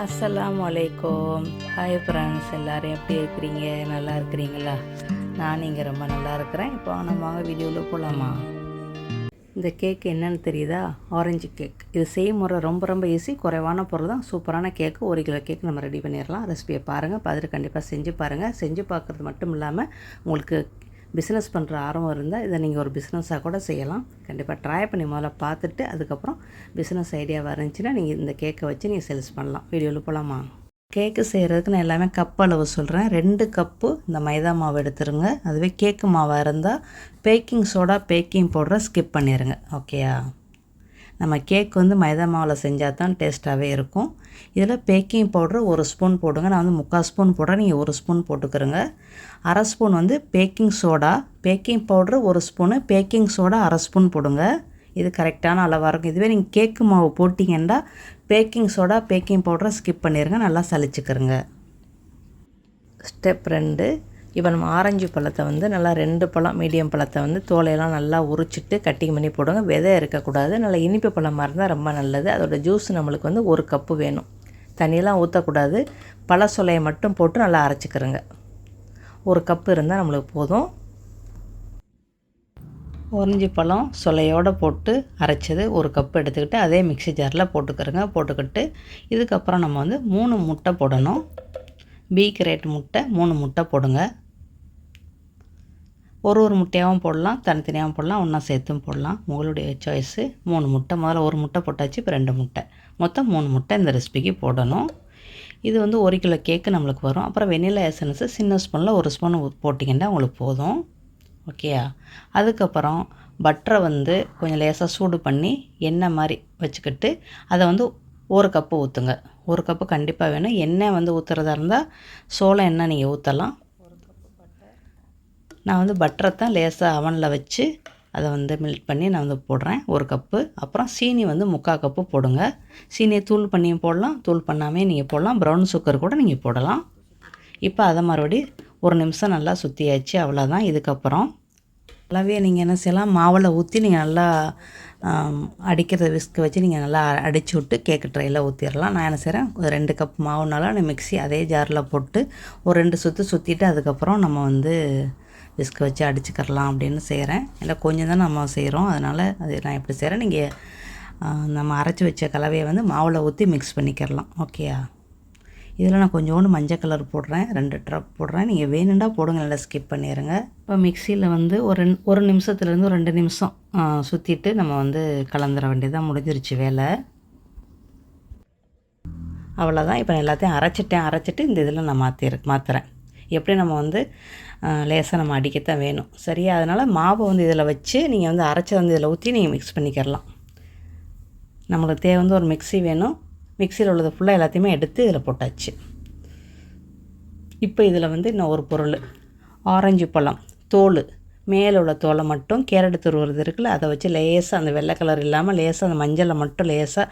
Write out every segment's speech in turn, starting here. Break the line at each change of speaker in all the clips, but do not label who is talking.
அஸ்லாம் அலைக்கும் hi friends எல்லோரும் எப்படி இருக்கிறீங்க? நல்லா இருக்கிறீங்களா? நான் இங்கே ரொம்ப நல்லா இருக்கிறேன். இப்போ நம்ம வாங்க வீடியோவில் போகலாமா இந்த கேக் என்னென்னு தெரியுதா? ஆரஞ்சு கேக் இது செய்முறை ரொம்ப ரொம்ப ஈஸி குறைவான பொருள் தான். சூப்பரான கேக்கு ஒரு கிலோ கேக் நம்ம ரெடி பண்ணிடலாம். ரெசிபியை பாருங்கள் பார்த்துட்டு கண்டிப்பாக செஞ்சு பாருங்கள் செஞ்சு பார்க்குறது மட்டும் இல்லாமல் உங்களுக்கு பிஸ்னஸ் பண்ணுற ஆர்வம் இருந்தால் இதை நீங்கள் ஒரு பிஸ்னஸாக கூட செய்யலாம். கண்டிப்பாக ட்ரை பண்ணி முதல்ல பார்த்துட்டு அதுக்கப்புறம் பிஸ்னஸ் ஐடியா இருந்துச்சுன்னா நீங்கள் இந்த கேக்கை வச்சு நீங்கள் சேல்ஸ் பண்ணலாம். வீடியோவில் போகலாமா கேக்கு செய்கிறதுக்கு நான் எல்லாமே கப் அளவு சொல்கிறேன் ரெண்டு கப்பு இந்த மைதா மாவு எடுத்துருங்க. அதுவே கேக்கு மாவாக இருந்தால் பேக்கிங் சோடா பேக்கிங் பவுடரை ஸ்கிப் பண்ணிடுங்க ஓகேயா நம்ம கேக் வந்து மைதா மாவில் செஞ்சால் தான் டேஸ்ட்டாகவே இருக்கும். இதில் பேக்கிங் பவுட்ரு ஒரு ஸ்பூன் போடுங்க. நான் வந்து முக்கால் ஸ்பூன் போடுறேன். நீங்கள் ஒரு ஸ்பூன் போட்டுக்கிறோங்க. அரை ஸ்பூன் வந்து பேக்கிங் சோடா பேக்கிங் பவுட்ரு ஒரு ஸ்பூனு பேக்கிங் சோடா அரை ஸ்பூன் போடுங்க. இது கரெக்டான அளவாக இருக்கும். இதுவே நீங்கள் கேக்கு மாவு போட்டிங்கன்னா பேக்கிங் சோடா பேக்கிங் பவுடரை ஸ்கிப் பண்ணிடுங்க நல்லா சலிச்சுக்கிறங்க. ஸ்டெப் ரெண்டு. இப்போ நம்ம ஆரஞ்சு பழத்தை வந்து நல்லா ரெண்டு பழம் மீடியம் பழத்தை வந்து தோலையெல்லாம் நல்லா உரிச்சிட்டு கட்டிங் பண்ணி போடுங்க. விதை இருக்கக்கூடாது. நல்லா இனிப்பு பழமாக இருந்தால் ரொம்ப நல்லது. அதோடய ஜூஸ் நம்மளுக்கு வந்து ஒரு கப்பு வேணும். தண்ணியெல்லாம் ஊற்றக்கூடாது பழ சொலையை மட்டும் போட்டு நல்லா அரைச்சிக்கிறோங்க. ஒரு கப்பு இருந்தால் நம்மளுக்கு போதும். ஒரஞ்சு பழம் சொலையோடு போட்டு அரைச்சது ஒரு கப் எடுத்துக்கிட்டு அதே மிக்ஸி ஜாரில் போட்டுக்கிறோங்க. போட்டுக்கிட்டு இதுக்கப்புறம் நம்ம வந்து மூணு முட்டை போடணும். பி கிரேட் முட்டை மூணு முட்டை போடுங்க. ஒரு ஒரு முட்டையாகவும் போடலாம் தனித்தனியாகவும் போடலாம் ஒன்றா சேர்த்தும் போடலாம். உங்களுடைய சாய்ஸு மூணு முட்டை முதல்ல ஒரு முட்டை போட்டாச்சு இப்போ ரெண்டு முட்டை. மொத்தம் மூணு முட்டை இந்த ரெசிபிக்கு போடணும். இது வந்து ஒரு கிலோ கேக்கு நம்மளுக்கு வரும். அப்புறம் வெனிலா எசன்ஸு சின்ன ஸ்பூனில் ஒரு ஸ்பூன் போட்டிங்கன்னா உங்களுக்கு போதும். ஓகேயா அதுக்கப்புறம் பட்டரை வந்து கொஞ்சம் லேசாக சூடு பண்ணி எண்ணெய் மாதிரி வச்சுக்கிட்டு அதை வந்து ஒரு கப்பு ஊற்றுங்க ஒரு கப்பு கண்டிப்பாக வேணும். எண்ணெய் வந்து ஊற்றுறதா இருந்தால் சோளம் எண்ணெய் நீங்கள் ஊற்றலாம் நான் வந்து பட்டரை தான் லேசாக அவனில் வச்சு அதை வந்து மெல்ட் பண்ணி நான் வந்து போடுறேன். ஒரு கப்பு. அப்புறம் சீனி வந்து முக்கால் கப்பு போடுங்க. சீனியை தூள் பண்ணியும் போடலாம். தூள் பண்ணாமே நீங்கள் போடலாம். ப்ரௌன் சுகர் கூட நீங்கள் போடலாம். இப்போ அதை மறுபடி ஒரு நிமிஷம் நல்லா சுற்றியாச்சு அவ்வளோதான் இதுக்கப்புறம் நல்லாவே நீங்கள் என்ன செய்யலாம் மாவில் ஊற்றி நீங்கள் நல்லா அடிக்கிறத விஸ்க்கு வச்சு நீங்கள் நல்லா அடித்து விட்டு கேக்கு ட்ரையில் ஊற்றிடலாம் நான் என்ன செய்கிறேன் ஒரு ரெண்டு கப் மாவுனால நான் மிக்ஸி அதே ஜாரில் போட்டு ஒரு ரெண்டு சுற்று சுற்றிட்டு அதுக்கப்புறம் நம்ம வந்து விஸ்க்கு வச்சு அடிச்சுக்கரலாம் அப்படின்னு செய்கிறேன் இல்லை கொஞ்சம் தான் நம்ம செய்கிறோம் அதனால் அது நான் எப்படி செய்கிறேன் நீங்கள் நம்ம அரைச்சி வச்ச கலவையை வந்து மாவில் ஊற்றி மிக்ஸ் பண்ணிக்கிறலாம் ஓகேயா இதில் நான் கொஞ்சோண்டு மஞ்சள் கலர் போடுறேன் ரெண்டு ட்ரப் போடுறேன். நீங்கள் வேணுண்டா போடுங்க நல்லா ஸ்கிப் பண்ணிடுங்க இப்போ மிக்சியில் வந்து ஒரு ஒரு நிமிஷத்துலேருந்து ஒரு ரெண்டு நிமிஷம் சுற்றிட்டு நம்ம வந்து கலந்துட வேண்டியதாக முடிஞ்சிருச்சு வேலை. அவ்வளோதான் இப்போ நான் எல்லாத்தையும் அரைச்சிட்டேன் அரைச்சிட்டு இந்த இதில் நான் மாற்றிரு மாற்றுறேன் எப்படி நம்ம வந்து லேசாக நம்ம அடிக்கத்தான் வேணும். சரியா? அதனால் மாவை வந்து இதில் வச்சு நீங்கள் வந்து அரைச்சி வந்து இதில் ஊற்றி நீங்கள் மிக்ஸ் பண்ணிக்கிறலாம் நம்மளுக்கு தேவை வந்து ஒரு மிக்சி வேணும். மிக்சியில் உள்ளது ஃபுல்லாக எல்லாத்தையுமே எடுத்து இதில் போட்டாச்சு. இப்போ இதில் வந்து இன்னும் ஒரு பொருள். ஆரஞ்சு பழம் தோல். மேலே உள்ள தோலை மட்டும் கேரட் துருவுறது இருக்குல்ல அதை வச்சு லேசாக அந்த வெள்ளை கலர் இல்லாமல் லேசாக அந்த மஞ்சளை மட்டும் லேசாக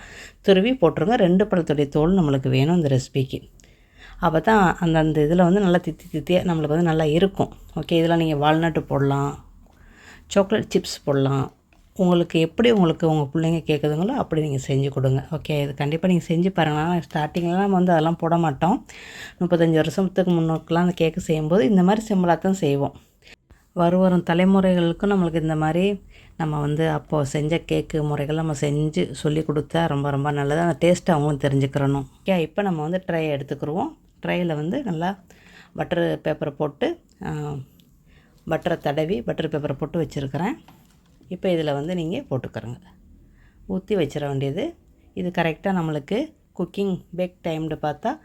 துருவி போட்டுருங்க. ரெண்டு பழத்துடைய தோல் நம்மளுக்கு வேணும் இந்த ரெசிபிக்கு அப்போ தான் அந்த அந்த இதில் வந்து நல்லா தித்தி தித்தியாக நம்மளுக்கு வந்து நல்லா இருக்கும். ஓகே இதில் நீங்கள் வால்நட்டு போடலாம் சாக்லேட் சிப்ஸ் போடலாம். உங்களுக்கு எப்படி உங்களுக்கு உங்கள் பிள்ளைங்க கேட்குதுங்களோ அப்படி நீங்கள் செஞ்சு கொடுங்க. ஓகே இது கண்டிப்பாக நீங்கள் செஞ்சு பாருங்கள் ஸ்டார்டிங்லாம் நம்ம வந்து அதெல்லாம் போட மாட்டோம். முப்பத்தஞ்சு வருஷத்துக்கு முன்னோக்கெலாம் அந்த கேக்கு செய்யும்போது இந்த மாதிரி சிம்பிளாக தான் செய்வோம். வரும் வரும் தலைமுறைகளுக்கும் நம்மளுக்கு இந்த மாதிரி நம்ம வந்து அப்போது செஞ்ச கேக்கு முறைகள் நம்ம செஞ்சு சொல்லி கொடுத்தா ரொம்ப ரொம்ப நல்லது. அந்த டேஸ்ட்டு அவங்களும் தெரிஞ்சுக்கிறணும். ஓகே இப்போ நம்ம வந்து ட்ரை எடுத்துக்கிடுவோம் ட்ரையில் வந்து நல்லா பட்டர் பேப்பரை போட்டு பட்டரை தடவி பட்டர் பேப்பரை போட்டு வச்சுருக்கிறேன். இப்போ இதில் வந்து நீங்கள் போட்டுக்கிறோங்க. ஊற்றி வச்சிட வேண்டியது. இது கரெக்டாக நம்மளுக்கு குக்கிங் பேக் டைம்னு பார்த்தா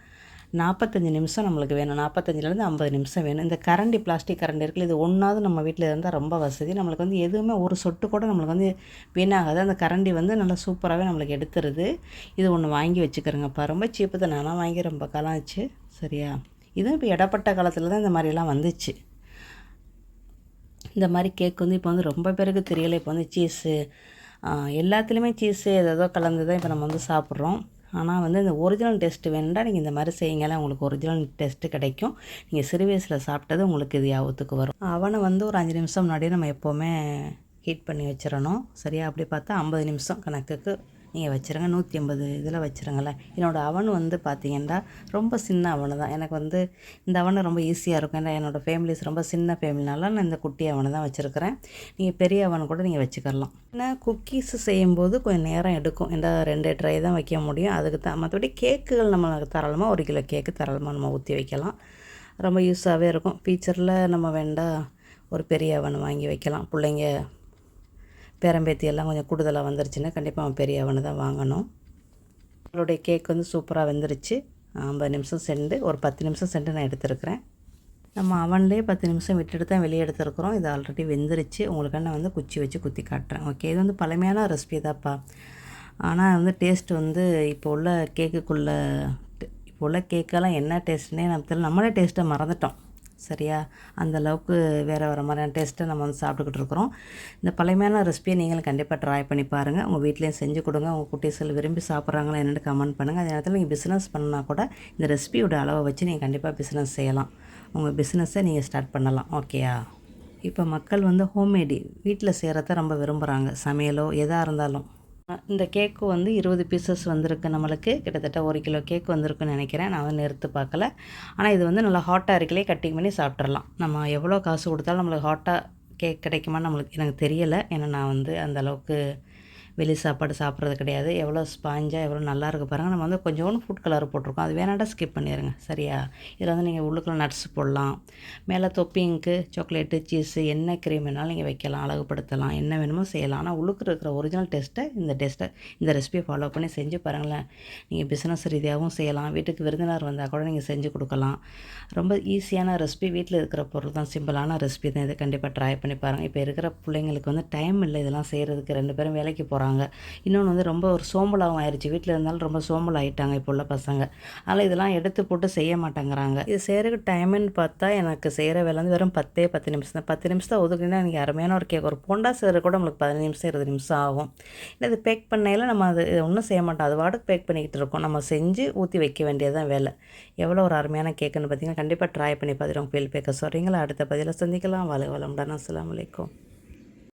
நாற்பத்தஞ்சு நிமிஷம் நம்மளுக்கு வேணும். நாற்பத்தஞ்சிலேருந்து ஐம்பது நிமிஷம் வேணும். இந்த கரண்டி பிளாஸ்டிக் கரண்டி இருக்குல்ல இது ஒன்றாவது நம்ம வீட்டில் இருந்தால் ரொம்ப வசதி. நம்மளுக்கு வந்து எதுவுமே ஒரு சொட்டு கூட நம்மளுக்கு வந்து வீணாகாது. அந்த கரண்டி வந்து நல்லா சூப்பராகவே நம்மளுக்கு எடுத்துருது. இது ஒன்று வாங்கி வச்சுக்கிறேங்கப்பா. ரொம்ப சீப்பு தான். நானும் வாங்கி ரொம்ப காலம் ஆச்சு. சரியா? இதுவும் இப்போ இடப்பட்ட காலத்தில் தான் இந்த மாதிரிலாம் வந்துச்சு. இந்த மாதிரி கேக் வந்து இப்போ வந்து ரொம்ப பேருக்கு தெரியலை. இப்போ வந்து சீஸு எல்லாத்துலேயுமே சீஸு ஏதோ கலந்து தான் இப்போ நம்ம வந்து சாப்பிட்றோம். ஆனால் வந்து இந்த ஒரிஜினல் டெஸ்ட்டு வேணுண்டா நீங்கள் இந்த மாதிரி செய்யுங்களேன் உங்களுக்கு ஒரிஜினல் டெஸ்ட்டு கிடைக்கும். நீங்கள் சிறு வயசில் சாப்பிட்டது உங்களுக்கு இது யாபத்துக்கு வரும். அவனை வந்து ஒரு அஞ்சு நிமிஷம் முன்னாடியே நம்ம எப்போவுமே ஹீட் பண்ணி வச்சிடணும். சரியா? அப்படி பார்த்தா ஐம்பது நிமிஷம் கணக்குக்கு நீங்கள் வச்சுருங்க நூற்றி ஐம்பது இதில் வச்சுருங்களேன். என்னோடய அவன் வந்து பார்த்தீங்கன்னா ரொம்ப சின்ன அவனு தான் எனக்கு வந்து இந்த அவனை ரொம்ப ஈஸியாக இருக்கும். ஏன்னா என்னோடய ஃபேமிலிஸ் ரொம்ப சின்ன ஃபேமிலினால நான் இந்த குட்டி அவனை தான் வச்சுருக்கிறேன். நீங்கள் பெரிய அவன் கூட நீங்கள் வச்சுக்கலாம் ஏன்னா குக்கீஸ் செய்யும்போது கொஞ்சம் நேரம் எடுக்கும். இந்த ரெண்டு ட்ரை தான் வைக்க முடியும். அதுக்கு தான் மற்றபடி கேக்குகள் நம்ம தாராளமாக ஒரு கிலோ கேக்கு தாராளமாக நம்ம ஊற்றி வைக்கலாம். ரொம்ப யூஸாகவே இருக்கும். ஃபியூச்சரில் நம்ம வேண்டாம் ஒரு பெரிய அவன் வாங்கி வைக்கலாம். பிள்ளைங்க பேரம்பேத்தி எல்லாம் கொஞ்சம் கூடுதலாக வந்துருச்சுன்னா கண்டிப்பாக அவன் பெரிய அவனை தான் வாங்கணும். அவளுடைய கேக் வந்து சூப்பராக வெந்துருச்சு. ஐம்பது நிமிஷம் சென்று ஒரு பத்து நிமிஷம் சென்று நான் எடுத்துருக்கிறேன். நம்ம அவன்லேயே பத்து நிமிஷம் விட்டுட்டு தான் வெளியே எடுத்துருக்குறோம். இது ஆல்ரெடி வெந்துருச்சு. உங்களுக்கு நான் வந்து குச்சி வச்சு குத்தி காட்டுறேன். ஓகே இது வந்து பழமையான ரெசிபி தான்ப்பா. ஆனால் வந்து டேஸ்ட் வந்து இப்போ உள்ள கேக்குக்குள்ளே இப்போ உள்ள கேக்கெல்லாம் என்ன டேஸ்ட்னே நம்ம தெரியல. நம்மளே டேஸ்ட்டை மறந்துட்டோம். சரியா? அந்த அளவுக்கு வேறு வேறு மாதிரியான டேஸ்ட்டை நம்ம வந்து சாப்பிட்டுக்கிட்டு இருக்கிறோம். இந்த பழமையான ரெசிபியை நீங்களும் கண்டிப்பாக ட்ரை பண்ணி பாருங்கள் உங்கள் வீட்லேயும் செஞ்சு கொடுங்க. உங்கள் குட்டீஸ்கள் விரும்பி சாப்பிட்றாங்களா என்னென்னு கமெண்ட் பண்ணுங்கள் அதே நேரத்தில் நீங்கள் பிஸ்னஸ் பண்ணால் கூட இந்த ரெசிபியோட அளவை வச்சு நீங்கள் கண்டிப்பாக பிஸ்னஸ் செய்யலாம். உங்கள் பிஸ்னஸை நீங்கள் ஸ்டார்ட் பண்ணலாம். ஓகேயா இப்போ மக்கள் வந்து ஹோம்மேடி வீட்டில் செய்கிறத ரொம்ப விரும்புகிறாங்க சமையலோ எதாக இருந்தாலும். இந்த கேக்கு வந்து இருபது பீசஸ் வந்திருக்கு நம்மளுக்கு. கிட்டத்தட்ட ஒரு கிலோ கேக் வந்திருக்குன்னு நினைக்கிறேன். நான் வந்து நிறுத்து பார்க்கல. ஆனால் இது வந்து நல்லா ஹாட்டாக இருக்கலே கட்டிங் பண்ணி சாப்பிட்றலாம் நம்ம எவ்வளோ காசு கொடுத்தாலும் நம்மளுக்கு ஹாட்டாக கேக் கிடைக்குமான்னு நம்மளுக்கு எனக்கு தெரியலை. ஏன்னா நான் வந்து அந்த அளவுக்கு வெளி சாப்பாடு சாப்பிட்றது கிடையாது. எவ்வளோ ஸ்பாஞ்சாக எவ்வளோ நல்லா இருக்குது பாருங்கள் நம்ம வந்து கொஞ்சோண்டு ஃபுட் கலர் போட்டிருக்கோம். அது வேணாண்டா ஸ்கிப் பண்ணிடுங்க சரியா? இதில் வந்து நீங்கள் உள்ளுக்குள்ள நட்ஸ் போடலாம். மேலே தொப்பிங்க்கு சாக்லேட்டு சீஸு என்ன க்ரீம் வேணாலும் நீங்கள் வைக்கலாம். அழகுப்படுத்தலாம் என்ன வேணுமோ செய்யலாம். ஆனால் உள்ளுக்கு இருக்கிற ஒரிஜினல் டெஸ்ட்டை இந்த டெஸ்ட்டை இந்த ரெசிபியை ஃபாலோ பண்ணி செஞ்சு பாருங்களேன். நீங்கள் பிஸ்னஸ் ரீதியாகவும் செய்யலாம். வீட்டுக்கு விருந்தினர் வந்தால் கூட நீங்கள் செஞ்சு கொடுக்கலாம். ரொம்ப ஈஸியான ரெசிபி வீட்டில் இருக்கிற பொருள் தான் சிம்பிளான ரெசிபி தான். இதை கண்டிப்பாக ட்ரை பண்ணி பாருங்கள் இப்போ இருக்கிற பிள்ளைங்களுக்கு வந்து டைம் இல்லை. இதெல்லாம் செய்கிறதுக்கு ரெண்டு பேரும் வேலைக்கு போகிறோம் போகிறாங்க இன்னொன்று வந்து ரொம்ப ஒரு சோம்பலாகவும் ஆயிடுச்சு வீட்டில் இருந்தாலும் ரொம்ப சோம்பல் ஆகிட்டாங்க இப்போ உள்ள பசங்க. அதனால் இதெல்லாம் எடுத்து போட்டு செய்ய மாட்டேங்கிறாங்க. இது செய்கிறதுக்கு டைமுன்னு பார்த்தா எனக்கு செய்கிற வேலை வந்து வெறும் பத்தே பத்து நிமிஷம் தான். பத்து நிமிஷம் ஒதுக்குனா எனக்கு அருமையான ஒரு கேக் ஒரு பொண்டா செய்கிற கூட நம்மளுக்கு பதினஞ்சு நிமிஷம் இருபது நிமிஷம் ஆகும். இல்லை இது பேக் பண்ணையில் நம்ம அது ஒன்றும் செய்ய மாட்டோம். அது வாடகை பேக் பண்ணிக்கிட்டு இருக்கோம். நம்ம செஞ்சு ஊற்றி வைக்க வேண்டியது தான் வேலை. எவ்வளோ ஒரு அருமையான கேக்குன்னு பார்த்தீங்கன்னா கண்டிப்பாக ட்ரை பண்ணி பார்த்துட்டு உங்கள் பேல் பேக்க சொல்கிறீங்களா அடுத்த பதிலில் சந்திக்கலாம். வலை வளமுடன். அஸ்லாம் வலைக்கம்